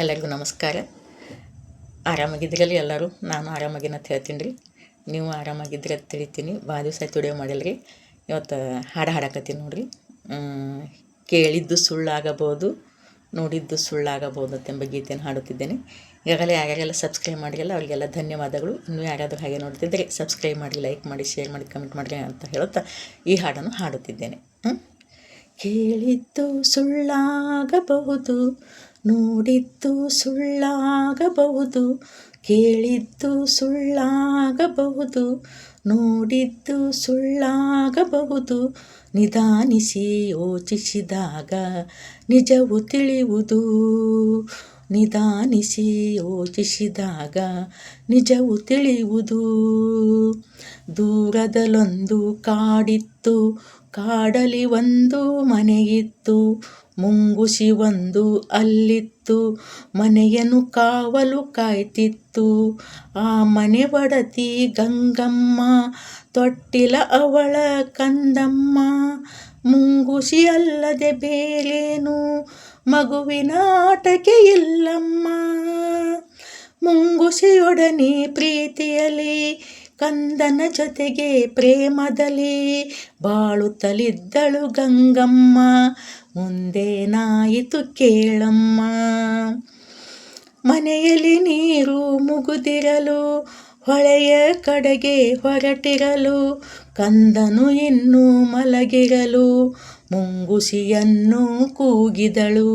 ಎಲ್ಲರಿಗೂ ನಮಸ್ಕಾರ. ಆರಾಮಾಗಿದ್ರಲ್ಲಿ ಎಲ್ಲರೂ? ನಾನು ಆರಾಮಾಗಿನ ಹೇಳ್ತೀನಿ ರೀ ನೀವು ಆರಾಮಾಗಿದ್ರೆ ಅಂತ ತಿಳಿತೀನಿ. ಭಾಳ ದಿವಸ ಆಯ್ತು ವಿಡಿಯೋ ಮಾಡಿಲ್ಲ ರೀ ಇವತ್ತು ಹಾಡು ಹಾಡಕತ್ತೀನಿ ನೋಡಿರಿ. ಕೇಳಿದ್ದು ಸುಳ್ಳಾಗಬಹುದು, ನೋಡಿದ್ದು ಸುಳ್ಳಾಗಬಹುದು ಎಂಬ ಗೀತೆಯನ್ನು ಹಾಡುತ್ತಿದ್ದೇನೆ. ಈಗಾಗಲೇ ಯಾರ್ಯಾರೆಲ್ಲ ಸಬ್ಸ್ಕ್ರೈಬ್ ಮಾಡಿರಲ್ಲ, ಅವರಿಗೆಲ್ಲ ಧನ್ಯವಾದಗಳು. ಇನ್ನೂ ಯಾರಾದರೂ ಹಾಗೆ ನೋಡ್ತಿದ್ದರೆ ಸಬ್ಸ್ಕ್ರೈಬ್ ಮಾಡಿ ಲೈಕ್ ಮಾಡಿ ಶೇರ್ ಮಾಡಿ ಕಮೆಂಟ್ ಮಾಡಿ ಅಂತ ಹೇಳುತ್ತಾ ಈ ಹಾಡನ್ನು ಹಾಡುತ್ತಿದ್ದೇನೆ. ಕೇಳಿದ್ದು ಸುಳ್ಳಾಗಬಹುದು ನೋಡಿದ್ದು ಸುಳ್ಳಾಗಬಹುದು ಕೇಳಿದ್ದು ಸುಳ್ಳಾಗಬಹುದು ನೋಡಿದ್ದು ಸುಳ್ಳಾಗಬಹುದು ನಿಧಾನಿಸಿ ಯೋಚಿಸಿದಾಗ ನಿಜವು ತಿಳಿಯುವುದು. ನಿಧಾನಿಸಿ ಯೋಚಿಸಿದಾಗ ನಿಜವು ತಿಳಿಯುವುದು. ದೂರದಲ್ಲೊಂದು ಕಾಡಿತ್ತು ಕಾಡಲಿ ಒಂದು ಮನೆಯಿತ್ತು, ಮುಂಗುಸಿ ಒಂದು ಅಲ್ಲಿತ್ತು, ಮನೆಯನ್ನು ಕಾವಲು ಕಾಯ್ತಿತ್ತು. ಆ ಮನೆ ಒಡತಿ ಗಂಗಮ್ಮ, ತೊಟ್ಟಿಲ ಅವಳ ಕಂದಮ್ಮ, ಮುಂಗುಸಿ ಅಲ್ಲದೆ ಬೇರೇನು ಮಗುವಿನ ಆಟಕ್ಕೆ ಇಲ್ಲಮ್ಮ. ಮುಂಗುಸಿಯೊಡನೆ ಪ್ರೀತಿಯಲಿ ಕಂದನ ಜೊತೆಗೆ ಪ್ರೇಮದಲ್ಲಿ ಬಾಳುತ್ತಲಿದ್ದಳು ಗಂಗಮ್ಮ. ಮುಂದೇನಾಯಿತು ಕೇಳಮ್ಮ. ಮನೆಯಲ್ಲಿ ನೀರು ಮುಗುದಿರಲು, ಹೊಳೆಯ ಕಡೆಗೆ ಹೊರಟಿರಲು ಕಂದನು ಇನ್ನು ಮಲಗಿರಲು ಮುಂಗುಸಿಯನ್ನು ಕೂಗಿದಳು.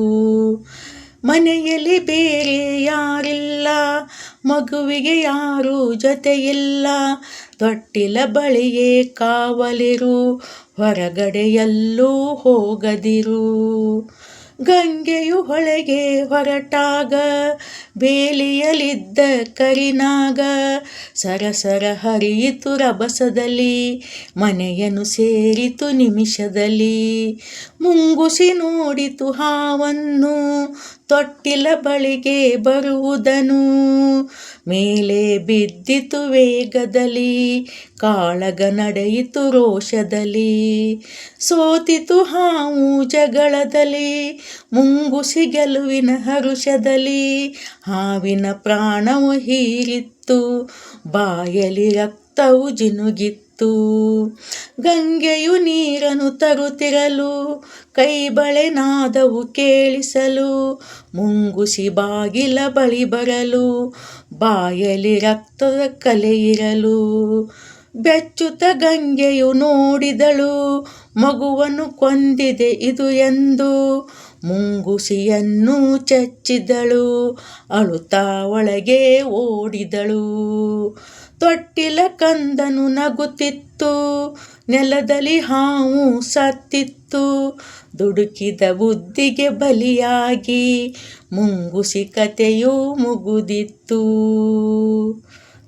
ಮನೆಯಲ್ಲಿ ಬೇರೆ ಯಾರಿಲ್ಲ, ಮಗುವಿಗೆ ಯಾರೂ ಜೊತೆಯಿಲ್ಲ. ತೊಟ್ಟಿಲ ಬಳಿಯೇ ಕಾವಲಿರು, ಹೊರಗಡೆಯಲ್ಲೂ ಹೋಗದಿರು. ಗಂಗೆಯು ಹೊಳೆಗೆ ಹೊರಟಾಗ ಬೇಲಿಯಲಿದ್ದ ಕರಿನಾಗ ಸರಸರ ಹರಿಯಿತು ರಭಸದಲ್ಲಿ ಮನೆಯನ್ನು ಸೇರಿತು ನಿಮಿಷದಲ್ಲಿ. ಮುಂಗುಸಿ ನೋಡಿತು ಹಾವನ್ನು ತೊಟ್ಟಿಲ ಬಳಿಗೆ ಬರುವುದನು. ಮೇಲೆ ಬಿದ್ದಿತು ವೇಗದಲ್ಲಿ, ಕಾಳಗ ನಡೆಯಿತು ರೋಷದಲ್ಲಿ. ಸೋತಿತು ಹಾವು ಜಗಳದಲ್ಲಿ, ಮುಂಗುಸಿ ಗೆಲುವಿನ ಹರುಷದಲ್ಲಿ. ಹಾವಿನ ಪ್ರಾಣವು ಹೀರಿತ್ತು ಬಾಯಲಿ ರಕ್ತವು ಜಿನುಗಿತ್ತು. ಗಂಗೆಯು ನೀರನ್ನು ತರುತ್ತಿರಲು, ಕೈ ಬಳೆ ನಾದವು ಕೇಳಿಸಲು, ಮುಂಗುಸಿ ಬಾಗಿಲ ಬಳಿ ಬರಲು ಬಾಯಲಿ ರಕ್ತದ ಕಲೆಯಿರಲು ಬೆಚ್ಚುತ ಗಂಗೆಯು ನೋಡಿದಳು, ಮಗುವನ್ನು ಕೊಂದಿದೆ ಇದು ಎಂದು. ಮುಂಗುಸಿಯನ್ನು ಚಚ್ಚಿದಳು, ಅಳುತ್ತಾ ಒಳಗೆ ಓಡಿದಳು. ತೊಟ್ಟಿಲ ಕಂದನು ನಗುತ್ತಿತ್ತು, ನೆಲದಲ್ಲಿ ಹಾವು ಸತ್ತಿತ್ತು. ದುಡುಕಿದ ಬುದ್ಧಿಗೆ ಬಲಿಯಾಗಿ ಮುಂಗುಸಿ ಕತೆಯು ಮುಗುದಿತ್ತು.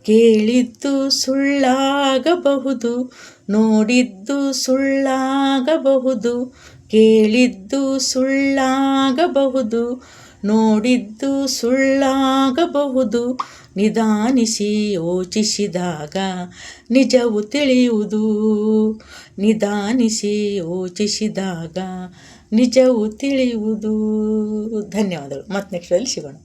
ಕೇಳಿದ್ದು ಸುಳ್ಳಾಗಬಹುದು, ನೋಡಿದ್ದು ಸುಳ್ಳಾಗಬಹುದು ಕೇಳಿದ್ದು ಸುಳ್ಳಾಗಬಹುದು, ನೋಡಿದ್ದು ಸುಳ್ಳಾಗಬಹುದು, ನಿಧಾನಿಸಿ ಯೋಚಿಸಿದಾಗ ನಿಜವು ತಿಳಿಯುವುದು. ನಿಧಾನಿಸಿ ಯೋಚಿಸಿದಾಗ ನಿಜವು ತಿಳಿಯುವುದು. ಧನ್ಯವಾದಗಳು. ಮತ್ತೆ ನೆಕ್ಸ್ಟಲ್ಲಿ ಸಿಗೋಣ.